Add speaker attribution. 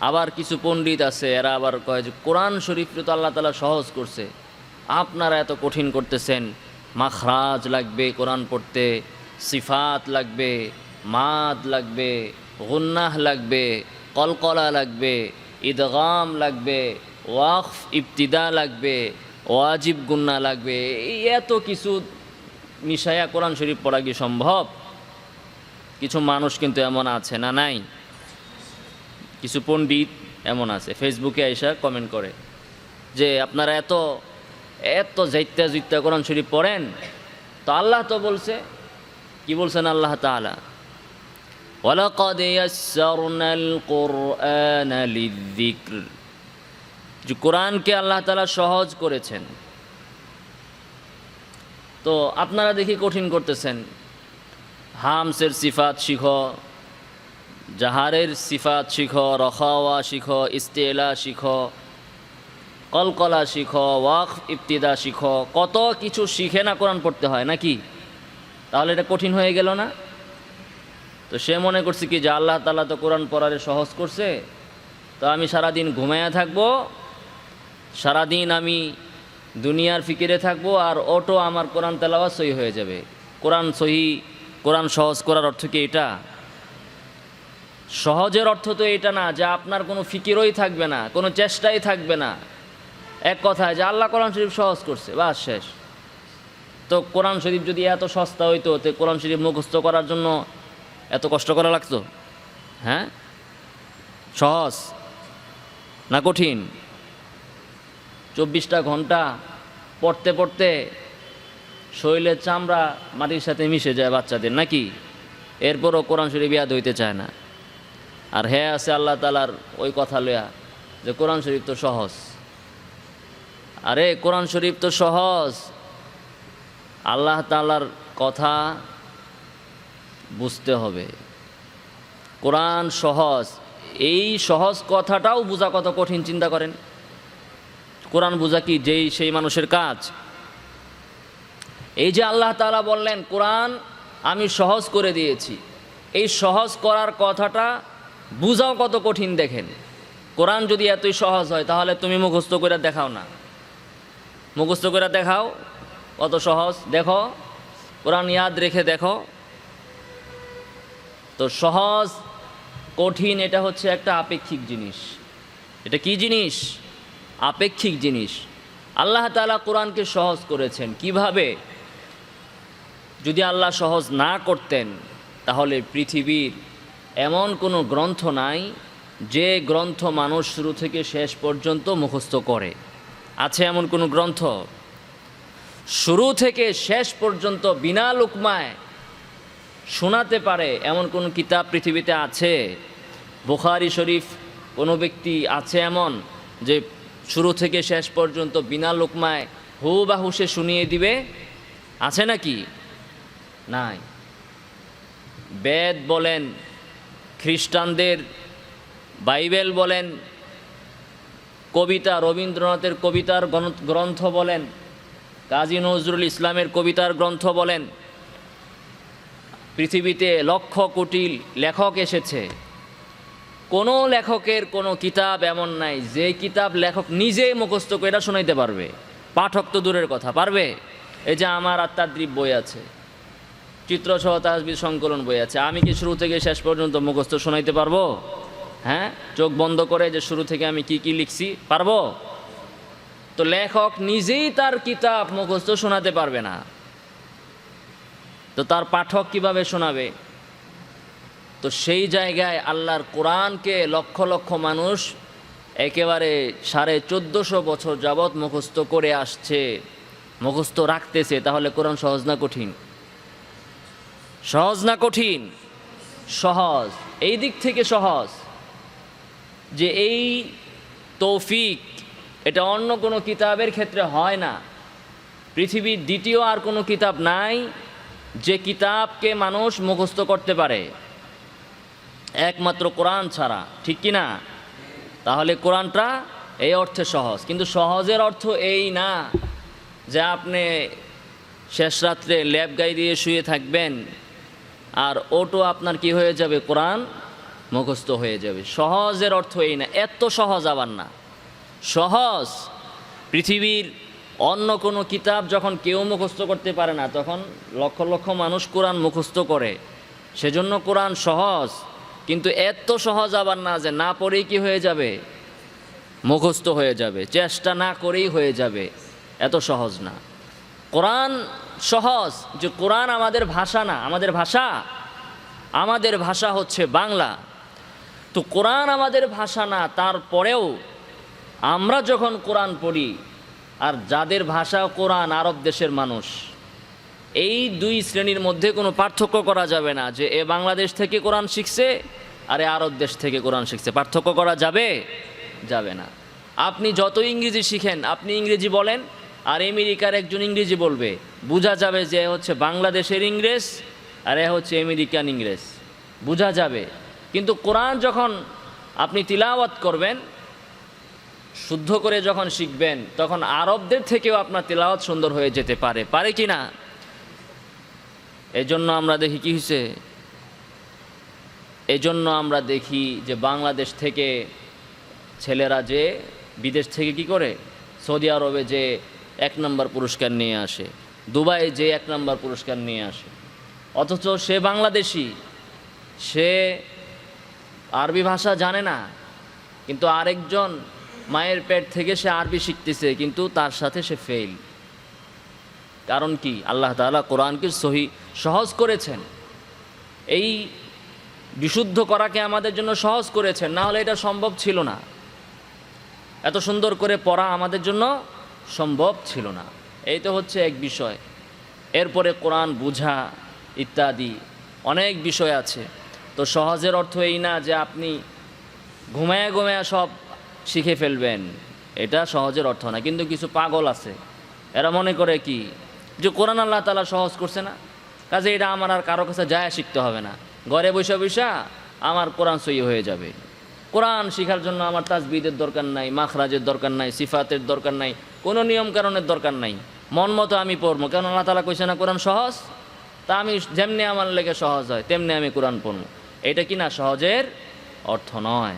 Speaker 1: আবার কিছু পণ্ডিত আছে, এরা আবার কয় যে, কোরআন শরীফ তো আল্লাহ তালা সহজ করছে। আপনারা এত কঠিন করতেছেন। মাখরাজ লাগবে কোরআন পড়তে, সিফাত লাগবে, মাদ লাগবে, গুন্নাহ লাগবে, কলকলা লাগবে ঈদগাম লাগবে, ওয়াকফ, ইবতিদা লাগবে, ওয়াজিব গুন্না লাগবে। এই এত কিছু মিশাইয়া কোরআন শরীফ পড়া কি সম্ভব? কিছু মানুষ কিন্তু এমন আছে না নাই? কিছু পণ্ডিত এমন আছে ফেসবুকে আইসা কমেন্ট করে যে, আপনারা এত এত জাইত্যা জুইত্যা কোরআন শরীফ পড়েন? তো আল্লাহ তো বলছে, কি বলছেন আল্লাহ লিযিকর যে, কোরআনকে আল্লাহ তাআলা সহজ করেছেন। তো আপনারা দেখি কঠিন করতেছেন। হামসের সিফাত শিখো জাহারের সিফাত শিখো, রখাওয়া শিখো, ইস্তেলা শিখো, কলকলা শিখো ওয়াক ইফতিদা শিখো, কত কিছু শিখে না কোরআন পড়তে হয়, নাকি? তাহলে এটা কঠিন হয়ে গেল না? তো সে মনে করছে কি যে আল্লাহ তালা তো কোরআন পড়ারে সহজ করছে, তো আমি সারাদিন ঘুমায়া থাকব, সারাদিন আমি দুনিয়ার ফিকিরে থাকব আর অটো আমার কোরআন তেলাওয়া সহি হয়ে যাবে। কোরআন সহি, কোরআন সহজ করার অর্থ কি এটা? সহজের অর্থ তো এটা না যে আপনার কোনো ফিকিরই থাকবে না, কোনো চেষ্টাই থাকবে না। এক কথায় যে আল্লাহ কোরআন শরীফ সহজ করছে, বাস শেষ। তো কোরআন শরীফ যদি এত সস্তা হইতো, তো কোরআন শরীফ মুখস্থ করার জন্য এত কষ্ট করা লাগতো? হ্যাঁ? সহজ না কঠিন? চব্বিশটা ঘণ্টা পড়তে পড়তে শরীরের চামড়া মাটির সাথে মিশে যায় বাচ্চাদের, নাকি? এরপরও কোরআন শরীফ ইয়াদ হইতে চায় না। আর হ্যাঁ আছে আল্লাহ তালার ওই কথা লয়া যে কোরআন শরীফ তো সহজ। আরে কোরআন শরীফ তো সহজ। আল্লাহ তালার কথা বুঝতে হবে। কোরআন সহজ। এই সহজ কথাটাও বোঝা কত কঠিন, চিন্তা করেন। কোরআন বোঝা কি যেই, সেই মানুষের কাজ? এই যে আল্লাহ তাআলা বললেন, কোরআন আমি সহজ করে দিয়েছি। এই সহজ করার কথাটা বুঝাও কত কঠিন দেখেন। কোরআন যদি এতই সহজ হয়, তাহলে তুমি মুখস্থ করে দেখাও না। মুখস্থ করে দেখাও, কত সহজ। দেখো, কোরআন ইয়াদ রেখে দেখো। তো সহজ, কঠিন, এটা হচ্ছে একটা আপেক্ষিক জিনিস। এটা কি জিনিস? আপেক্ষিক জিনিস। আল্লাহ তালা কোরআনকে সহজ করেছেন। কীভাবে? যদি আল্লাহ সহজ না করতেন, তাহলে পৃথিবীর এমন কোনো গ্রন্থ নাই যে গ্রন্থ মানুষ শুরু থেকে শেষ পর্যন্ত মুখস্থ করে। আছে এমন কোনো গ্রন্থ? শুরু থেকে শেষ পর্যন্ত বিনা লুকমায় শোনাতে পারে এমন কোন কিতাব পৃথিবীতে আছে? বুখারি শরীফ কোনো ব্যক্তি আছে এমন যে শুরু থেকে শেষ পর্যন্ত বিনা লোকমায় হু বা হুসে শুনিয়ে দিবে? আছে নাকি? নাই। বেদ বলেন খ্রিস্টানদের বাইবেল বলেন, কবিতা রবীন্দ্রনাথের কবিতার গ্রন্থ- বলেন, কাজী নজরুল ইসলামের কবিতার গ্রন্থ বলেন, পৃথিবীতে লক্ষ কোটি লেখক এসেছে। কোনো লেখকের কোনো কিতাব এমন নাই, যে কিতাব লেখক নিজে মুখস্থ করে শোনাইতে পারবে। পাঠক তো দূরের কথা, পারবে? এই যে আমার আত্মাদ্রীপ বই আছে। চিত্রসহ তাহবিদ সংকলন বই আছে। আমি কি শুরু থেকে শেষ পর্যন্ত মুখস্থ শোনাইতে পারব? হ্যাঁ? চোখ বন্ধ করে যে শুরু থেকে আমি কি কি লিখছি, পারব? তো লেখক নিজেই তার কিতাব মুখস্থ শোনাতে পারবে না। তো তার পাঠক কীভাবে শোনাবে? তো সেই জায়গায় আল্লাহর কোরআনকে লক্ষ লক্ষ মানুষ একেবারে সাড়ে চোদ্দোশো বছর যাবৎ মুখস্থ করে আসছে, মুখস্থ রাখতেছে, তাহলে কোরআন সহজ না কঠিন? সহজ না কঠিন? সহজ। এই দিক থেকে সহজ যে এই তৌফিক এটা অন্য কোনো কিতাবের ক্ষেত্রে হয় না। পৃথিবীর দ্বিতীয় আর কোনো কিতাব নাই যে কিতাবকে মানুষ মুখস্থ করতে পারে। একমাত্র কোরআন ছাড়া, ঠিক কি না? তাহলে কোরআনটা এই অর্থে সহজ। কিন্তু সহজের অর্থ এই না যে আপনি শেষ রাত্রে ল্যাব গাই দিয়ে শুয়ে থাকবেন আর ওটো আপনার কি হয়ে যাবে? কোরআন মুখস্থ হয়ে যাবে। সহজের অর্থ এই না, এত সহজ আবার না। সহজ। পৃথিবীর অন্য কোনো কিতাব যখন কেউ মুখস্থ করতে পারে না, তখন লক্ষ লক্ষ মানুষ কোরআন মুখস্থ করে। সেজন্য কোরআন সহজ। কিন্তু এত সহজ আবার না যে না পড়েই কি হয়ে যাবে? মুখস্থ হয়ে যাবে। চেষ্টা না করেই হয়ে যাবে। এত সহজ না। কোরআন সহজ যে কোরআন আমাদের ভাষা না, আমাদের ভাষা আমাদের ভাষা হচ্ছে বাংলা। তো কোরআন আমাদের ভাষা না, তারপরেও আমরা যখন কোরআন পড়ি, আর যাদের ভাষা কোরআন আরব দেশের মানুষ, এই দুই শ্রেণির মধ্যে কোনো পার্থক্য করা যাবে না যে এ বাংলাদেশ থেকে কোরআন শিখছে, আর এ আরব দেশ থেকে কোরআন শিখছে। পার্থক্য করা যাবে? যাবে না। আপনি যত ইংরেজি শিখেন, আপনি ইংরেজি বলেন আর আমেরিকার একজন ইংরেজি বলবে, বোঝা যাবে যে হচ্ছে বাংলাদেশের ইংরেজ আর এ হচ্ছে আমেরিকান ইংরেজ। বোঝা যাবে। কিন্তু কোরআন যখন আপনি তিলাওয়াত করবেন, শুদ্ধ করে যখন শিখবেন, তখন আরবদের থেকেও আপনার তেলাওয়াত সুন্দর হয়ে যেতে পারে। পারে কি না? এই জন্য আমরা দেখি কি হয়েছে এই জন্য আমরা দেখি যে বাংলাদেশ থেকে ছেলেরা যে বিদেশ থেকে কি করে? সৌদি আরবে যে এক নম্বর পুরস্কার নিয়ে আসে। দুবাই যে এক নম্বর পুরস্কার নিয়ে আসে। অথচ সে বাংলাদেশি। সে আরবি ভাষা জানে না। কিন্তু আরেকজন মায়ের পেট থেকে সে আরবি শিখতেছে, কিন্তু তার সাথে সে ফেল কারণ কি? আল্লাহ তাআলা কোরআনকে সহি, সহজ করেছেন। এই বিশুদ্ধ করাকে আমাদের জন্য সহজ করেছেন। না হলে এটা সম্ভব ছিল না। এত সুন্দর করে পড়া আমাদের জন্য সম্ভব ছিল না। এই তো হচ্ছে এক বিষয়। এরপরে কোরআন, বুঝা ইত্যাদি অনেক বিষয় আছে। তো সহজের অর্থ এই না যে আপনি ঘুমায়া ঘুমায়া সব শিখে ফেলবেন। এটা সহজের অর্থ না, কিন্তু কিছু পাগল আছে। এরা মনে করে কি? যে কোরআন আল্লাহ তালা সহজ করছে না। কাজে এটা আমার আর কারও কাছে যায় শিখতে হবে না। ঘরে বসে বসা আমার কোরআন সই হয়ে যাবে। কোরআন শেখার জন্য আমার তাজবিদের দরকার নাই, মাখরাজের দরকার নাই, সিফাতের দরকার নাই, কোনো নিয়ম কারণের দরকার নাই। মন মতো আমি পড়ব কেন আল্লাহ তালা কইছে না কোরআন সহজ? তা আমি যেমনি আমার লেগে সহজ হয়, তেমনি আমি কোরআন পড়ব। এটা কি না সহজের অর্থ নয়।